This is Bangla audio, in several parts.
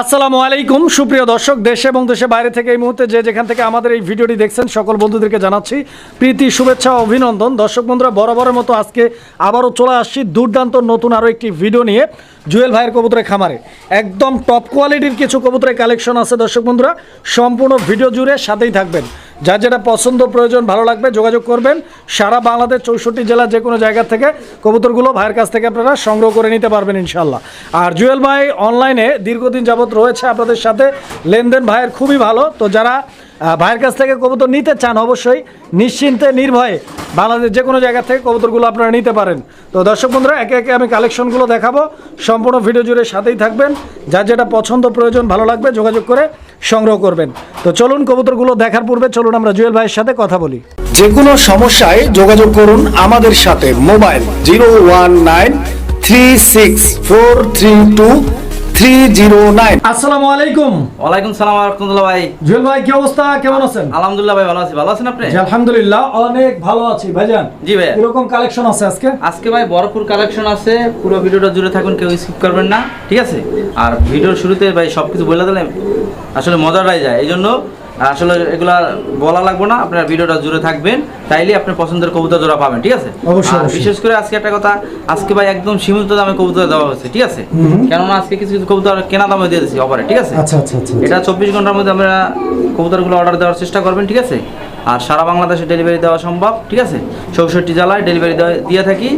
আসসালামু আলাইকুম। সুপ্রিয় দর্শক, দেশে এবং দেশে বাইরে থেকে এই মুহূর্তে যে যেখান থেকে আমাদের এই ভিডিওটি দেখছেন, সকল বন্ধুদেরকে জানাচ্ছি প্রীতি, শুভেচ্ছা, অভিনন্দন। দর্শক বন্ধুরা, বরাবরের মতো আজকে আবারও চলে আসছি দুর্দান্ত নতুন আরও একটি ভিডিও নিয়ে জুয়েল ভাইয়ের কবুতরের খামারে। একদম টপ কোয়ালিটির কিছু কবুতরের কালেকশন আছে দর্শক বন্ধুরা। সম্পূর্ণ ভিডিও জুড়ে সাথেই থাকবেন। যার যেটা পছন্দ, প্রয়োজন, ভালো লাগবে, যোগাযোগ করবেন। সারা বাংলাদেশ চৌষট্টি জেলার যে কোনো জায়গা থেকে কবুতরগুলো ভাইয়ের কাছ থেকে আপনারা সংগ্রহ করে নিতে পারবেন ইনশাল্লাহ আর জুয়েল ভাই অনলাইনে দীর্ঘদিন যাবত রয়েছে আপনাদের সাথে। লেনদেন ভাইয়ের খুবই ভালো। তো যারা ভাইয়ের কাছ থেকে কবুতর নিতে চান, অবশ্যই নিশ্চিন্তে, নির্ভয়ে বাংলাদেশ যে কোনো জায়গা থেকে কবুতরগুলো আপনারা নিতে পারেন। তো দর্শক বন্ধুরা, একে একে আমি কালেকশনগুলো দেখাবো। সম্পূর্ণ ভিডিও জুড়ে সাথেই থাকবেন। যার যেটা পছন্দ, প্রয়োজন, ভালো লাগবে, যোগাযোগ করে সংগ্রহ করবেন। তো চলুন কবুতরগুলো দেখার পূর্বে চলুন আমরা জুয়েল ভাইয়ের সাথে কথা বলি। যে কোনো সমস্যায় যোগাযোগ করুন আমাদের সাথে। Mobile zero one nine three six four three two three zero nine আসসালামু আলাইকুম। ওয়ালাইকুম সালাম রহমতুল্লাহ ভাই। জুয়েল ভাই কি অবস্থা? কেমন আছেন? আলহামদুলিল্লাহ ভাই ভালো আছি। ভালো আছেন আপনি? জি, আলহামদুলিল্লাহ অনেক ভালো আছি। ভাইজান জি ভাই। এরকম কালেকশন আছে আজকে? আজকে ভাই ভরপুর কালেকশন আছে। পুরো ভিডিওটা জুড়ে থাকুন কেউ স্কিপ করবেন না ঠিক আছে? আর ভিডিওর শুরুতে ভাই সবকিছু বলে দিলাম। আসলে মজাটাই যায়। এই জন্য আসলে এগুলা বলা লাগবো না আপনার ভিডিওটা জুড়ে থাকবেন তাইলে আপনার পছন্দের কবুতর জোড়া পাবেন ঠিক আছে? অবশ্যই, বিশেষ করে আজকে একটা কথা আজকে ভাই একদম সীমিত দামে কবুতর দেওয়া হয়েছে ঠিক আছে। কেননা আজকে কিছু কিছু কবুতর কেনা দামে দিয়ে দিচ্ছি অফারে ঠিক আছে? আচ্ছা আচ্ছা আচ্ছা এটা চব্বিশ ঘণ্টার মধ্যে আমরা কবুতরগুলো অর্ডার দেওয়ার চেষ্টা করবেন ঠিক আছে? আর সারা বাংলাদেশে ডেলিভারি দেওয়া সম্ভব ঠিক আছে? চৌষট্টি জেলায় ডেলিভারি দিয়ে থাকি।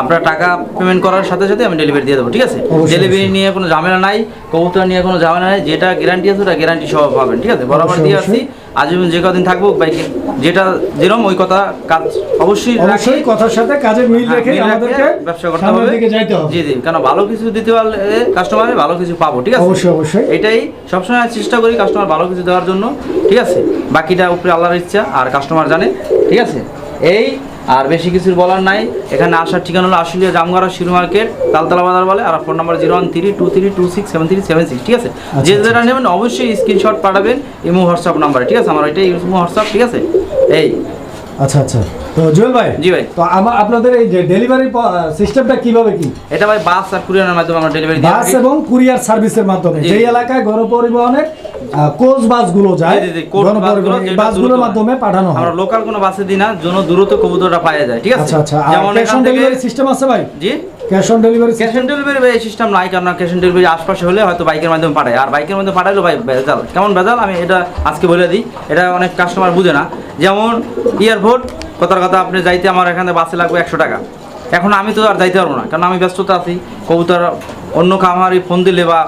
আপনার টাকা পেমেন্ট করার সাথে সাথে আমি ডেলিভারি দিয়ে দেবো ঠিক আছে? ডেলিভারি নিয়ে কোনো ঝামেলা নাই কবুতর নিয়ে কোনো ঝামেলা নাই যেটা গ্যারান্টি আছে ওটা গ্যারান্টি সহ পাবেন ঠিক আছে? বরাবর দিয়ে আসছি আজীবন যে কদিন থাকব বাইকে যেটা যেরকম ওই কথা কাজ অবশ্যই অবশ্যই কথার সাথে কাজের মিল হ্যাঁ, রেখে আমাদেরকে ব্যবসা করতে হবে। হবে। জি জি কারণ ভালো কিছু দিতে পারলে কাস্টমারে ভালো কিছু পাবো ঠিক আছে? অবশ্যই, অবশ্যই। এটাই সবসময় চেষ্টা করি কাস্টমার ভালো কিছু দেওয়ার জন্য ঠিক আছে? বাকিটা উপরে আল্লাহর ইচ্ছা আর কাস্টমার জানে ঠিক আছে? এই আর বেশি কিছু বলার নাই। এখানে আসার ঠিকানা হলো আসলে জামগড়া শিরু মার্কেট তালতলা বাজার বলে আর phone number zero one three two three two six seven three seven six ঠিক আছে? যে আচ্ছা। যেটা নেবেন অবশ্যই স্ক্রিনশট পাঠাবেন ইমো হোয়াটসঅ্যাপ নাম্বারে ঠিক আছে? আমার এটা ইমো হোয়াটসঅ্যাপ ঠিক আছে? এই। আচ্ছা আচ্ছা। তো জুয়েল ভাই জি ভাই। তো আমার আপনাদের এই যে ডেলিভারি সিস্টেমটা কীভাবে কি? এটা ভাই বাস আর কুরিয়ারের মাধ্যমে আমরা ডেলিভারি দিয়ে বাস এবং কুরিয়ার সার্ভিসের মাধ্যমে। জি, এলাকায় গণপরিবহনের আহ, কোচ বাসগুলো যায় জি, জি, জি, কোচ বাসগুলো গণপরিবহন এই যেটা বাসগুলোর মাধ্যমে পাঠানো হয়। আমরা লোকাল কোনো বাসে দিই না যেন দ্রুত কবুতরটা পাওয়া যায় ঠিক আছে? আচ্ছা আচ্ছা। যেমন ক্যাশ অন ডেলিভারি সিস্টেম আছে ভাই? জি? Cash on delivery cash on delivery ভাই সিস্টেম নাই কারণ ক্যাশ অন ডেলিভারি আশপাশে হলে হয়তো বাইকের মাধ্যমে পাঠায়। আর বাইকের মাধ্যমে পাঠাইলো ভাই ভেজাল। কেমন ভেজাল? আমি এটা আজকে বলে দিই। এটা অনেক কাস্টমার বুঝে না। যেমন এয়ারপোর্ট কথার কথা আপনি যাইতে আমার এখানে বাসে লাগবে একশো টাকা। এখন আমি তো আর যাইতে পারব না, কারণ আমি ব্যস্ততা আছি, কবুতর, অন্য খামারি ফোন দিলে বা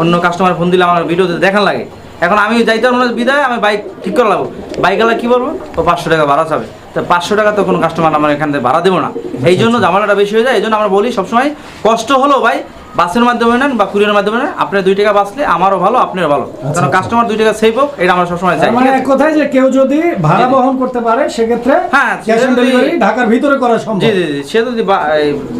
অন্য কাস্টমার ফোন দিলে আমার ভিডিওতে দেখান লাগে। এখন আমি যাইতে পারব না, বিদায়, আমি বাইক ঠিক করে লাগবো বাইক গেলে কী বলব? ও পাঁচশো টাকা ভাড়া চাবে। তো পাঁচশো টাকা তো কোনো কাস্টমার আমার এখান থেকে ভাড়া দেবো না। এই জন্য ঝামেলাটা বেশি হয়ে যায়, এই জন্য আমরা বলি সবসময় কষ্ট হলো ভাই বাসের মাধ্যমে নেন বা কুরিয়ার মাধ্যমে নেন আপনার দুই টাকা বাঁচলে আমারও ভালো আপনারও ভালো। কারণ আচ্ছা। কাস্টমার দুই টাকা সেভ হোক এটা আমরা সবসময় চাই মানে কথায় যে কেউ যদি ভাড়া। বহন করতে পারে সেক্ষেত্রে হ্যাঁ, ক্যাশ অন ডেলিভারি ঢাকার ভিতরে করা সম্ভব। জি জি সে যদি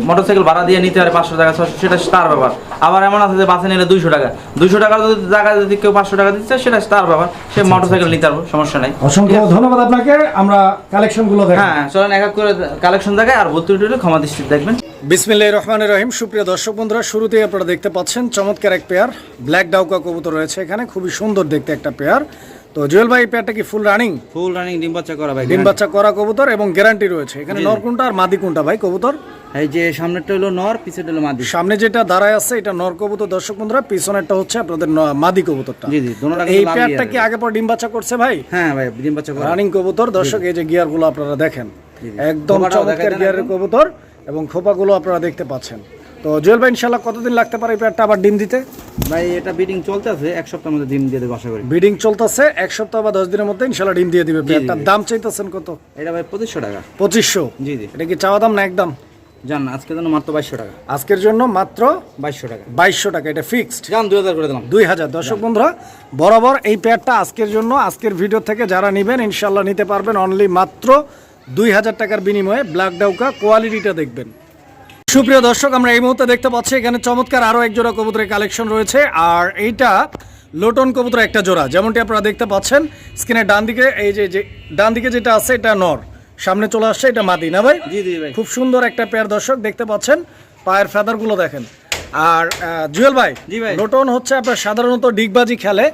মোটর সাইকেল ভাড়া দিয়ে নিতে পারে পাঁচশো টাকা সেটা তার ব্যাপার। আবার এমন আছে যে বাসে নিলে দুইশো টাকা। দুইশো টাকা যদি টাকা যদি কেউ পাঁচশো টাকা দিচ্ছে সেটা তার ব্যাপার। সে মোটর সাইকেল নিতে পারব সমস্যা নাই। অসংখ্য ধন্যবাদ আপনাকে আমরা কালেকশনগুলো দেখাই হ্যাঁ চলেন এক এক করে কালেকশন দেখায় আর ভর্তি টুটি ক্ষমা দৃষ্টি দেখবেন। বিসমিল্লাহ রহমান রহিম। সুপ্রিয় দর্শক বন্ধুরা শুরুতেই আপনারা দেখতে পাচ্ছেন চমৎকার এক পেয়ার। ব্ল্যাক ডাউকা কবুতর রয়েছে এখানে খুবই সুন্দর দেখতে একটা পেয়ার। তো জুয়েল ভাই পেয়ারটা কি ফুল রানিং ফুল রানিং ডিম বাচ্চা করা ভাই ডিম বাচ্চা করা কবুতর এবং গ্যারান্টি রয়েছে। এখানে। নর কোনটা আর মাদি কোনটা ভাই কবুতর? এই যে সামনেরটা হলো নর পিছেরটা হলো মাদি। সামনে যেটা দাঁড়ায় আছে এটা নর কবুতর। দর্শক বন্ধুরা পিছনেরটা হচ্ছে আপনাদের মাদি কবুতরটা। জি, জি, দোনোটা এই পেয়ারটা কি আগে পর ডিম বাচ্চা করছে ভাই? হ্যাঁ ভাই ডিম বাচ্চা করা। রানিং কবুতর। দর্শক এই যে গিয়ারগুলো আপনারা দেখেন। একদম চমৎকার গিয়ারের কবুতর। এবং খোপাগুলো আপনারা দেখতে পাচ্ছেন। তো জুয়েল ভাই ইনশাল্লাহ কতদিন লাগতে পারে এই পেয়ারটা আবার ডিম দিতে? ভাই এটা বিডিং চলতেছে এক সপ্তাহের মধ্যে ডিম দিয়ে দেবো আশা করি। ব্রিডিং চলতেছে এক সপ্তাহ বা দশ দিনের মধ্যে ইনশাল্লাহ ডিম দিয়ে দিবে পেয়ারটার দাম চাইতেছেন কত? এটা ভাই পঁচিশশো টাকা। পঁচিশশো? জি জি। এটা কি চাওয়া দাম না একদম জান আজকে জন্য মাত্র বাইশশো টাকা। আজকের জন্য মাত্র বাইশশো টাকা। বাইশশো টাকা এটা ফিক্সড জান দুই হাজার করে দিলাম। দুই হাজার। দর্শক বন্ধুরা বরাবর এই পেয়ারটা আজকের জন্য আজকের ভিডিও থেকে যারা নেবেন ইনশাল্লাহ নিতে পারবেন অনলি মাত্র দুই হাজার টাকার বিনিময়ে ব্ল্যাক ডাউকা কোয়ালিটিটা দেখবেন। সুপ্রিয় দর্শক আমরা এই মুহূর্তে দেখতে পাচ্ছি এখানে চমৎকার আরও এক জোড়া কবুতরের কালেকশন রয়েছে আর এইটা লোটন কবুতর একটা জোড়া। যেমনটি আপনারা দেখতে পাচ্ছেন স্ক্রিনের ডান দিকে এই যে ডান দিকে যেটা আছে এটা নর। সামনে চলে আসছে এটা মাদি। না ভাই? জি জি ভাই। খুব সুন্দর একটা পেয়ার দর্শক দেখতে পাচ্ছেন পায়ের ফেদারগুলো দেখেন। আর জুয়েল ভাই জি ভাই। লোটন হচ্ছে আপনার সাধারণত ডিগবাজি খেলে।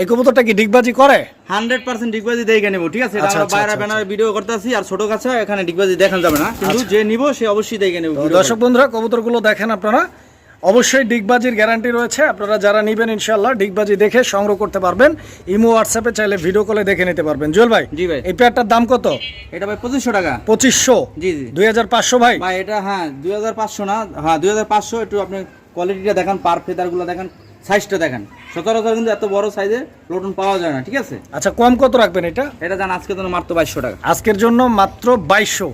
এই কবুতরটা কি ডিগবাজি করে? হান্ড্রেড পার্সেন্ট ডিগবাজি দেখে নেব ঠিক আছে? আচ্ছা, আমরা আচ্ছা, বাইরে আচ্ছা, ব্যানারে ভিডিও করতেছি আর ছোট কাছে এখানে ডিগবাজি দেখান যাবে না। কিন্তু যে নিবো সে অবশ্যই দেখে নেব দর্শক বন্ধুরা কবুতরগুলো দেখেন আপনারা। অবশ্যই ডিগবাজির গ্যারান্টি রয়েছে। আপনারা যারা নেবেন ইনশাল্লাহ ডিগবাজি দেখে সংগ্রহ করতে পারবেন। ইমো হোয়াটসঅ্যাপে চাইলে ভিডিও কলে দেখে নিতে পারবেন। জুয়েল ভাই জি ভাই। এই পেয়ারটার দাম কত? এটা ভাই পঁচিশশো টাকা। পঁচিশশো? জি জি। দুই হাজার পাঁচশো ভাই? ভাই এটা হ্যাঁ দুই হাজার পাঁচশো না। হ্যাঁ দুই হাজার পাঁচশো একটু আপনি কোয়ালিটিটা দেখান পার ফেদারগুলো দেখান সাইজটা দেখান। সচরাচর কিন্তু এত বড় সাইজের লোটন পাওয়া যায় না ঠিক আছে? আচ্ছা কম কত রাখবেন এটা? এটা জান আজকে তো মাত্র বাইশশো টাকা। আজকের জন্য মাত্র বাইশশো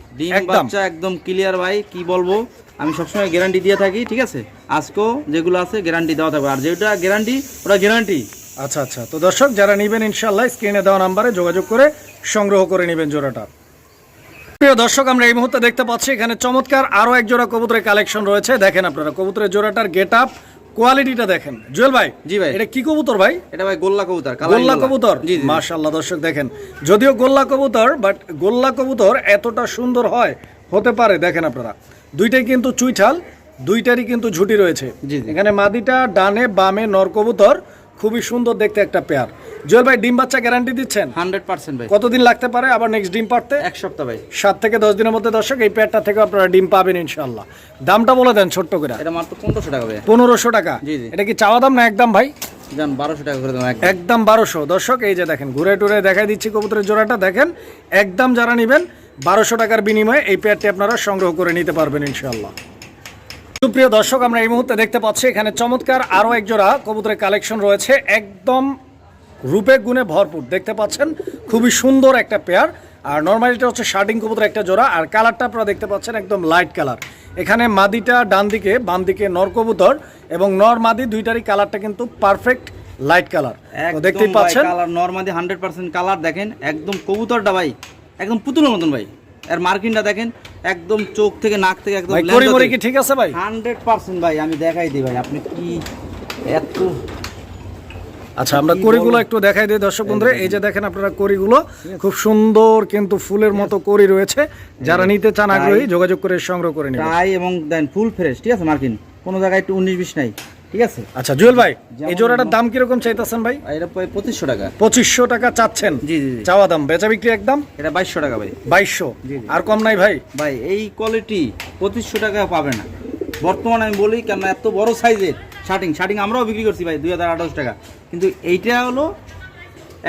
বাচ্চা একদম ক্লিয়ার ভাই কি বলব? আমি সবসময় গ্যারান্টি দিয়ে থাকি ঠিক আছে? আজকেও যেগুলো আছে গ্যারান্টি দেওয়া থাকবে। আর যেটা গ্যারান্টি ওটা গ্যারান্টি আচ্ছা আচ্ছা। তো দর্শক যারা নেবেন ইনশাল্লাহ স্ক্রিনে দেওয়া নাম্বারে যোগাযোগ করে সংগ্রহ করে নেবেন জোড়াটা। প্রিয় দর্শক আমরা এই মুহূর্তে দেখতে পাচ্ছি এখানে চমৎকার আরও এক জোড়া কবুতরের কালেকশন রয়েছে। দেখেন আপনারা কবুতরের জোড়াটার গেট আপ কোয়ালিটিটা দেখেন। জুয়েল ভাই জি ভাই। এটা কি কবুতর ভাই? এটা ভাই গোল্লা কবুতর গোল্লা কবুতর? মাশাআল্লাহ দর্শক দেখেন। যদিও গোল্লা কবুতর বাট গোল্লা কবুতর এতটা সুন্দর হয় হতে পারে দেখেন আপনারা। দুইটাই কিন্তু চুইঠাল দুইটারই কিন্তু ঝুটি রয়েছে। এখানে মাদিটা ডানে বামে নর কবুতর খুবই সুন্দর দেখতে একটা পেয়ার। জুয়েল ভাই ডিম বাচ্চা গ্যারান্টি দিচ্ছেন? হান্ড্রেড পার্সেন্ট ভাই। কতদিন লাগতে পারে আবার নেক্সট ডিম পারতে এক সপ্তাহ ভাই। সাত থেকে দশ দিনের মধ্যে দর্শক এই পেয়ারটা থেকে আপনারা ডিম পাবেন ইনশাল্লাহ দামটা বলে দেন ছোট্ট করে। এটা মাত্র পনেরোশো টাকা ভাই পনেরোশো টাকা? জি, জি। এটা কি চাওয়া দাম না একদম ভাই? বারোশো টাকা করে দেবো একদম। বারোশো। দর্শক এই যে দেখেন ঘুরে টুরে দেখাই দিচ্ছি কবুতরের জোড়াটা। দেখেন একদম যারা নেবেন বারোশো টাকার বিনিময়ে এই পেয়ারটি আপনারা সংগ্রহ করে নিতে পারবেন ইনশাল্লাহ সুপ্রিয় দর্শক আমরা এই মুহূর্তে দেখতে পাচ্ছি এখানে চমৎকার আরও একজোড়া কবুতরের কালেকশন রয়েছে একদম রূপে গুণে ভরপুর। দেখতে পাচ্ছেন খুবই সুন্দর একটা পেয়ার। আর নর্মালি এটা হচ্ছে শার্টিং কবুতর একটা জোড়া আর কালারটা আপনারা দেখতে পাচ্ছেন একদম লাইট কালার এখানে মাদিটা ডান দিকে বাম দিকে নর কবুতর এবং নর মাদি দুইটারই কালারটা কিন্তু পারফেক্ট লাইট কালার দেখতেই পাচ্ছেন। কালার মাদি হান্ড্রেড পার্সেন্ট কালার দেখেন একদম কবুতরটা ভাই একদম পুতুলের মতন ভাই। আর মার্কিনটা দেখেন একদম চোখ থেকে নাক থেকে একদম ভাই করি কি ঠিক আছে ভাই? হান্ড্রেড পার্সেন্ট ভাই আমি দেখাই দিই ভাই আপনি কি এত আচ্ছা আমরা করিগুলো একটু দেখাই দিই দর্শক বন্ধুরা। এই যে দেখেন আপনারা করিগুলো খুব সুন্দর কিন্তু ফুলের মতো করি রয়েছে। যারা নিতে চান আগ্রহী যোগাযোগ করে সংগ্রহ করে নেবেন। টাই এবং দেন ফুল ফ্রেশ ঠিক আছে মার্কিন? কোনো জায়গায় একটু উনিশ বিশ নাই। ঠিক আছে? আচ্ছা জুয়েল ভাই এই জোড়াটার দাম কীরকম চাইতেছেন ভাই? এটা পঁচিশশো টাকা। পঁচিশশো টাকা চাচ্ছেন? জি জি জি। চাওয়া দাম বেচা বিক্রি একদম? এটা বাইশশো টাকা ভাই। বাইশশো। আর কম নাই ভাই? ভাই এই কোয়ালিটি পঁচিশশো টাকা পাবে না। বর্তমানে আমি বলি কেন এত বড় সাইজের শার্টিং শার্টিং আমরাও বিক্রি করছি ভাই দুই হাজার আঠারোশো টাকা। কিন্তু এইটা হলো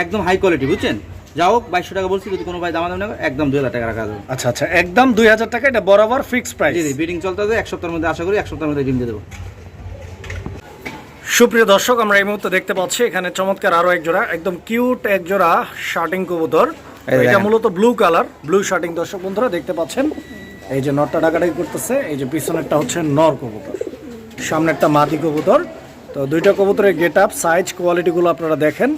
একদম হাই কোয়ালিটি বুঝছেন? যা হোক বাইশশো টাকা বলছি যদি কোনো ভাই দাম দাম একদম দুই হাজার টাকা রাখা যাবে। আচ্ছা আচ্ছা একদম দুই হাজার টাকা এটা বরাবর ফিক্স প্রাইস জি জি বিডিং চলতে হবে এক সপ্তাহের মধ্যে আশা করি এক সপ্তাহের মধ্যে ডিম দিয়ে দেবো। সুপ্রিয় দর্শক আমরা এই মুহূর্তে দেখতে পাচ্ছি এখানে চমৎকার আরও এক জোড়া একদম কিউট এক জোড়া শার্টিং কবুতর। এটা মূলত ব্লু কালার ব্লু শার্টিং। দর্শক বন্ধুরা দেখতে পাচ্ছেন এই যে নরটা ডাকাডাকি করতেছে এই যে পিছনেরটা হচ্ছে নর কবুতর সামনেরটা মাদি কবুতর। তো দুইটা কবুতরের গেট আপ সাইজ কোয়ালিটিগুলো আপনারা দেখেন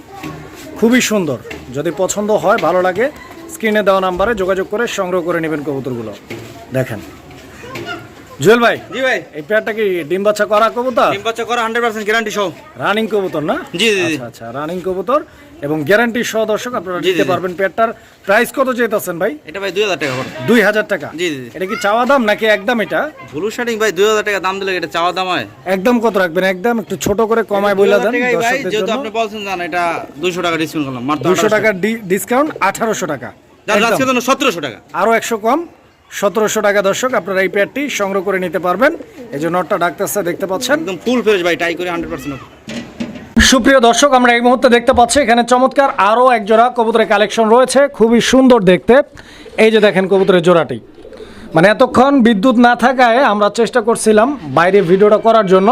খুবই সুন্দর। যদি পছন্দ হয় ভালো লাগে স্ক্রিনে দেওয়া নাম্বারে যোগাযোগ করে সংগ্রহ করে নেবেন কবুতরগুলো। দেখেন। জুয়েল ভাই জি ভাই। এই পেয়ারটা কি ডিম বাচ্চা করা কবুতর? ডিম বাচ্চা করা হান্ড্রেড পার্সেন্ট গ্যারান্টি সহ। রানিং কবুতর না? জি জি আচ্ছা আচ্ছা রানিং কবুতর এবং গ্যারান্টি সহ দর্শক আপনারা নিতে পারবেন পেয়ারটার প্রাইস কত ভাই? এটা ভাই দুই হাজার টাকা দুই হাজার টাকা। জি, জি। এটা কি চাওয়া দাম নাকি একদম এটা? ব্লু শার্টিং ভাই দুই হাজার টাকা দাম দিলে এটা চাওয়া দাম হয়। একদম কত রাখবেন? একদম একটু ছোট করে কমায় বলে দেন ভাই যেহেতু আপনি বলছেন জান এটা দুশো টাকা ডিসকাউন্ট করলাম মাত্র দুশো টাকা ডিসকাউন্ট আঠারোশো টাকা। সতেরোশো টাকা। আরও একশো কম। সতেরোশো টাকা দর্শক আপনারা এই প্যাডটি সংগ্রহ করে নিতে পারবেন। এই যে নটটা ডাকতেছে দেখতে পাচ্ছেন? একদম ফুল ফ্রেশ ভাই টাই করে হান্ড্রেড পার্সেন্ট সুপ্রিয় দর্শক আমরা এই মুহূর্তে দেখতে পাচ্ছি এখানে চমৎকার আরও এক জোড়া কবুতরের কালেকশন রয়েছে খুবই সুন্দর দেখতে। এই যে দেখেন কবুতরের জোড়াটি। মানে এতক্ষণ বিদ্যুৎ না থাকায় আমরা চেষ্টা করছিলাম বাইরে ভিডিওটা করার জন্য।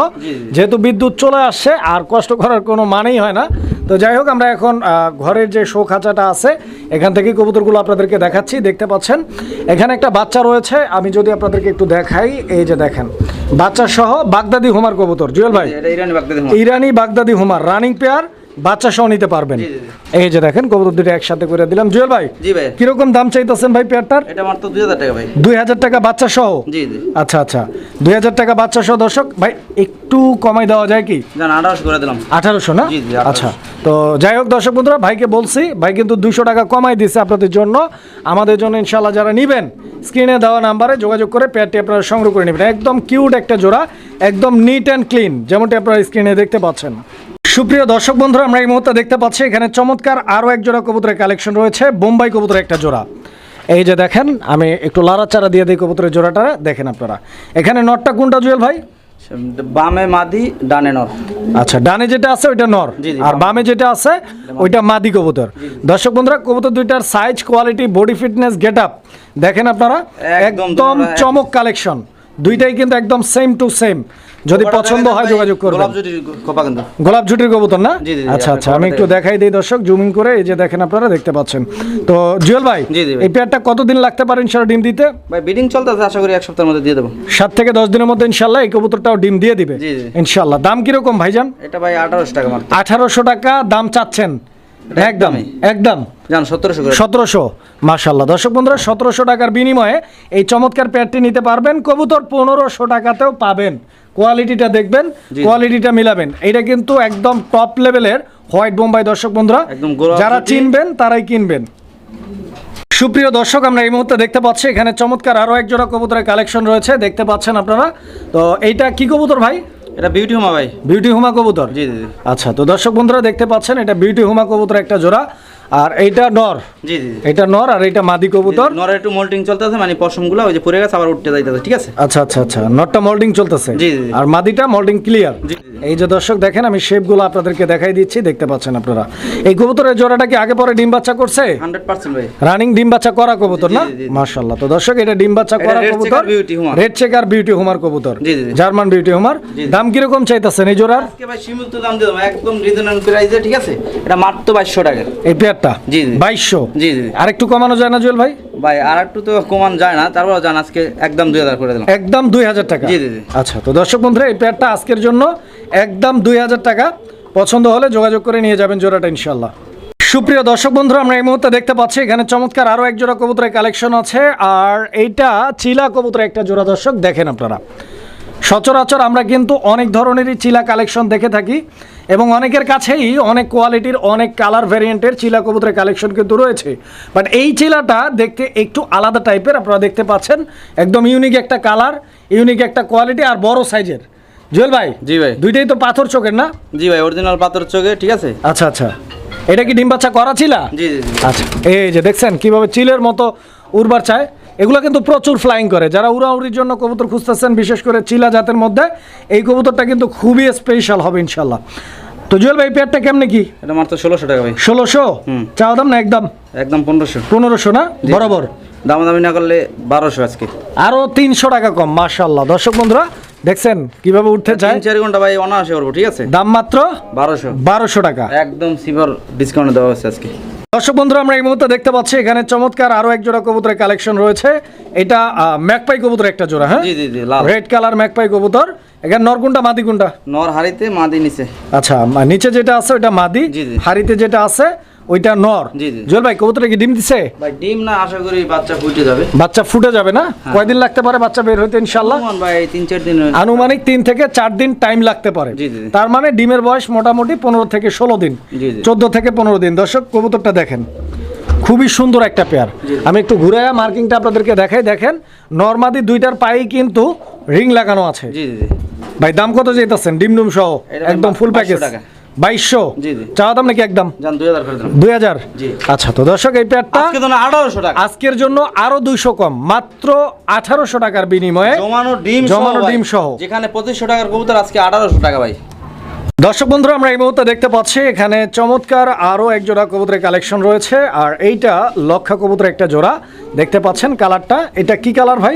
যেহেতু বিদ্যুৎ চলে আসছে আর কষ্ট করার কোনো মানেই হয় না। তো যাই হোক আমরা এখন আহ, ঘরের যে শো খাঁচাটা আছে এখান থেকে কবুতরগুলো আপনাদেরকে দেখাচ্ছি। দেখতে পাচ্ছেন এখানে একটা বাচ্চা রয়েছে। আমি যদি আপনাদেরকে একটু দেখাই এই যে দেখেন বাচ্চা সহ বাগদাদি হুমার কবুতর। জুয়েল ভাই? ইরানি বাগদাদি ইরানি বাগদাদি হুমার রানিং পেয়ার বাচ্চা সহ নিতে পারবেন। এই যে দেখেন কবুতর দুটো একসাথে করে দিলাম। জুয়েল ভাই জি ভাই। কীরকম দাম চাইতেছেন ভাই পেয়ারটার? এটা মাত্র দুই হাজার টাকা ভাই। দুই হাজার টাকা বাচ্চা সহ? জি জি। আচ্ছা আচ্ছা। দুই হাজার টাকা বাচ্চা সহ দর্শক। ভাই একটু কমাই দেওয়া যায় কি? আঠারোশো করে দিলাম। আঠারোশো না? জি, জি, আচ্ছা। তো যাই হোক দর্শক বন্ধুরা ভাইকে বলছি ভাই কিন্তু দুশো টাকা কমাই দিচ্ছে আপনাদের জন্য। আমাদের জন্য ইনশাল্লাহ যারা নেবেন স্ক্রিনে দেওয়া নাম্বারে যোগাযোগ করে পেয়ারটি আপনারা সংগ্রহ করে নেবেন। একদম কিউট একটা জোড়া একদম নিট অ্যান্ড ক্লিন যেমনটি আপনারা স্ক্রিনে দেখতে পাচ্ছেন। সুপ্রিয় দর্শক বন্ধুরা আমরা এই মুহূর্তে দেখতে পাচ্ছি এখানে চমৎকার আরও এক জোড়া কবুতরের কালেকশন রয়েছে। বোম্বাই কবুতরের একটা জোড়া। এই যে দেখেন আমি একটু লাড়াচাড়া দিয়ে দিই কবুতরের জোড়াটা দেখেন আপনারা। এখানে নটটা কোনটা জুয়েল ভাই? বামে মাদি ডানে নর। আচ্ছা ডানে যেটা আছে ওইটা নর। আর বামে। যেটা আছে ওইটা মাদি কবুতর। দর্শক বন্ধুরা কবুতর দুইটার size quality body fitness get up দেখেন আপনারা একদম চমক কালেকশন দুইটাই কিন্তু একদম সেম টু সেম যদি পছন্দ হয় যোগাযোগ করবেন। গোলাপ ঝুটির কবুতর না? জি, জি, জি, আচ্ছা আচ্ছা আমি একটু দেখাই দিই দর্শক জুমিং করে এই যে দেখেন আপনারা দেখতে পাচ্ছেন। তো জুয়েল ভাই। এই পেয়ারটা কতদিন লাগতে পারে ইনশাল্লাহ ডিম দিতে? ভাই বিডিং চলতেছে আশা করি এক সপ্তাহের মধ্যে দিয়ে দেবো। সাত থেকে দশ দিনের মধ্যে ইনশাল্লাহ এই কবুতরটাও ডিম দিয়ে দিবে। ইনশাল্লাহ। দাম কীরকম ভাইজান? এটা ভাই আঠারোশো টাকা মাত্র। আঠারোশো টাকা দাম চাচ্ছেন। একদম। একদম। জান সতেরোশো সতেরোশো মার্শাল্লাহ দর্শক বন্ধুরা সতেরোশো টাকার বিনিময়ে এই চমৎকার প্যাডটি নিতে পারবেন। কবুতর পনেরোশো টাকাতেও পাবেন। কোয়ালিটিটা দেখবেন কোয়ালিটিটা মিলাবেন। এটা কিন্তু একদম টপ লেভেলের হোয়াইট বোম্বাই দর্শক বন্ধুরা। যারা চিনবেন তারাই কিনবেন। সুপ্রিয় দর্শক আমরা এই মুহূর্তে দেখতে পাচ্ছি এখানে চমৎকার আরও এক জোড়া কবুতরের কালেকশন রয়েছে। দেখতে পাচ্ছেন আপনারা। তো এইটা কি কবুতর ভাই? এটা বিউটি হোমা ভাই। বিউটি হুমা কবুতর? জি জি আচ্ছা তো দর্শক বন্ধুরা দেখতে পাচ্ছেন এটা বিউটি হুমা কবুতর একটা জোড়া। আর এইটা নর। জি জি। এটা নর আর এটা মাদি কবুতর। নরের একটু মোল্টিং চলতেছে মানে পশমগুলো ওই যে পড়ে গেছে আবার উঠতে যাইতেছে ঠিক আছে? আচ্ছা আচ্ছা আচ্ছা। নটটা মোল্ডিং চলতেছে। জি, জি। আর মাদিটা মোল্ডিং ক্লিয়ার। এই যে দর্শক দেখেন আমি শেপগুলো আপনাদেরকে দেখাই দিচ্ছি দেখতে পাচ্ছেন আপনারা। এই কবুতরের জোড়াটা কি আগে পরে ডিম বাচ্চা করছে? হান্ড্রেড পার্সেন্ট ভাই। রানিং ডিম বাচ্চা করা কবুতর না। মাশাআল্লাহ। তো দর্শক এটা ডিম বাচ্চা করা কবুতর। রেড চেকার বিউটি হুমার কবুতর। জি, জি, জি। German beauty homer. দাম কীরকম চাইতেছেন এই জোড়ার? আজকে ভাই সীমিত দাম দেবো একদম রিজনেবল প্রাইসে ঠিক আছে? এটা মাত্র বাইশশো টাকা এই পেয়ারটা জি, জি। বাইশশো। জি জি আর একটু কমানো যায় না জুয়েল ভাই? ভাই আর একটু তো কমান যায় না তারপর জান আজকে একদম দুই হাজার করে দিলাম। একদম দুই হাজার টাকা। জি, জি, জি। আচ্ছা তো দর্শক বন্ধুরা এই পেয়ারটা আজকের জন্য একদম দুই হাজার টাকা। পছন্দ হলে যোগাযোগ করে নিয়ে যাবেন জোড়াটা ইনশাল্লাহ সুপ্রিয় দর্শক বন্ধুরা আমরা এই মুহূর্তে দেখতে পাচ্ছি এখানে চমৎকার আরও এক জোড়া কবুতরের কালেকশন আছে আর এইটা চিলা কবুতরের একটা জোড়া দর্শক দেখেন আপনারা। সচরাচর আমরা কিন্তু অনেক ধরনেরই চিলা কালেকশন দেখে থাকি। এবং অনেকের কাছেই অনেক কোয়ালিটির অনেক কালার ভ্যারিয়েন্টের চিলা কবুতরের কালেকশন কিন্তু রয়েছে। বাট এই চিলাটা দেখতে একটু আলাদা টাইপের আপনারা দেখতে পাচ্ছেন। একদম ইউনিক একটা কালার ইউনিক একটা কোয়ালিটি আর বড় সাইজের জুয়েল ভাই জি ভাই। দুইটাই তো পাথর চোখের না? জি ভাই অরিজিনাল পাথর চোখে ঠিক আছে? আচ্ছা আচ্ছা। এটা কি ডিম বাচ্চা করা ছিলা জি জি। আচ্ছা এই যে দেখছেন কীভাবে চিলের মতো উড়বার চায়। এগুলো কিন্তু প্রচুর ফ্লাইং করে। যারা উড়াউড়ির জন্য কবুতর খুঁজতেছেন বিশেষ করে চিলা জাতের মধ্যে এই কবুতরটা কিন্তু খুবই স্পেশাল হবে ইনশাল্লাহ তো জুয়েল ভাই পেয়ারটা কেমনে কি? এটা মাত্র ষোলোশো টাকা ভাই। ষোলোশো। চাওয়া দাম না একদম? একদম পনেরোশো। পনেরোশো না? বরাবর? দামাদামি না করলে বারোশো আজকে। আরও তিনশো টাকা কম মার্শাল্লাহ দর্শক বন্ধুরা দেখছেন কীভাবে উঠতে চায়? চার ঘণ্টা ভাই অনায়াসে করব ঠিক আছে? দাম মাত্র বারোশো। বারোশো টাকা। একদম সিভার ডিসকাউন্ট দেওয়া হচ্ছে আজকে। দর্শক বন্ধুরা আমরা এই মুহূর্তে দেখতে পাচ্ছি এখানে চমৎকার আরও এক জোড়া কবুতরের কালেকশন রয়েছে। এটা ম্যাকপাই কবুতর একটা জোড়া হ্যাঁ? জি জি জি লাল। রেড কালার ম্যাকপাই কবুতর। এখানে নরগুন্ডা মাদি গুন্ডা নর হারিতে মাদি নিচে। আচ্ছা নিচে যেটা আছে ওটা মাদি। হাড়িতে যেটা আছে ওইটা নর? জি, জি। ভাই কবুতরে কি ডিম দিছে? ভাই ডিম না আশা করি বাচ্চা ফুটে যাবে। বাচ্চা ফুটে যাবে না? কয়দিন লাগতে পারে বাচ্চা বের হইতে ইনশাল্লাহ অনুমান ভাই তিন চার দিন আনুমানিক তিন থেকে চার দিন টাইম লাগতে পারে। তার মানে ডিমের বয়স মোটামুটি পনেরো থেকে ষোলো দিন। চোদ্দ থেকে পনেরো দিন। দর্শক কবুতরটা দেখেন। খুবই সুন্দর একটা পেয়ার আমি একটু ঘুরে মার্কিংটা আপনাদেরকে দেখাই। দেখেন নর্মাদি দুইটার পায়ে কিন্তু রিং লাগানো আছে। ভাই দাম কত যেতেছেন ডিম ডুম সহ একদম ফুল 2200 প্যাকেজ। বাইশশো। চাওয়া দাম নাকি একদম দুই হাজার। আচ্ছা তো দর্শক এই না আঠারোশো টাকা আজকের জন্য আরও দুইশো কম মাত্র আঠারোশো টাকার বিনিময়ে জমানো ডিম জমানো। ডিম সহ। যেখানে পঁচিশশো টাকার কবুতর আজকে আঠারোশো টাকা ভাই দর্শক বন্ধুরা আমরা এই মুহূর্তে দেখতে পাচ্ছি এখানে চমৎকার আরও এক জোড়া কবুতরের কালেকশন রয়েছে আর এইটা লক্ষা কবুতরের একটা জোড়া দেখতে পাচ্ছেন কালারটা। এটা কি কালার ভাই?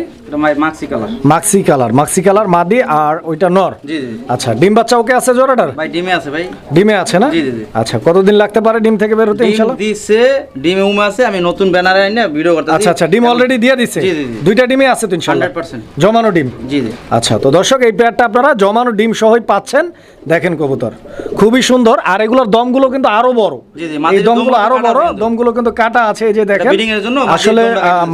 মাক্সি কালার। মাক্সি কালার। মাক্সি কালার মাদি আর ওইটা নর। জি জি আচ্ছা ডিম বাচ্চা ওকে আছে জোড়াটার? ভাই ডিমে আছে ভাই। ডিমে আছে না? জি, জি, জি। আচ্ছা কতদিন লাগতে পারে ডিম থেকে বেরোতে ডিম ইনশাল্লাহ দিছে ডিমে উমে আছে আমি নতুন ব্যানারে আইনা ভিডিও করতে আচ্ছা আচ্ছা ডিম অলরেডি দিয়ে দিছে? জি, জি, জি। দুইটা ডিমে আছে তো ইনশাল্লাহ 100% জমানো ডিম? জি জি। আচ্ছা তো দর্শক এই পেয়ারটা আপনারা জমানো ডিম সহই পাচ্ছেন। দেখেন কবুতর খুবই সুন্দর। আর এগুলোর দমগুলো কিন্তু আরও বড়। জি, জি, এই দমগুলো আরও বড়। দমগুলো কিন্তু কাটা আছে এই যে দেখেন। breeding এর জন্য আসলে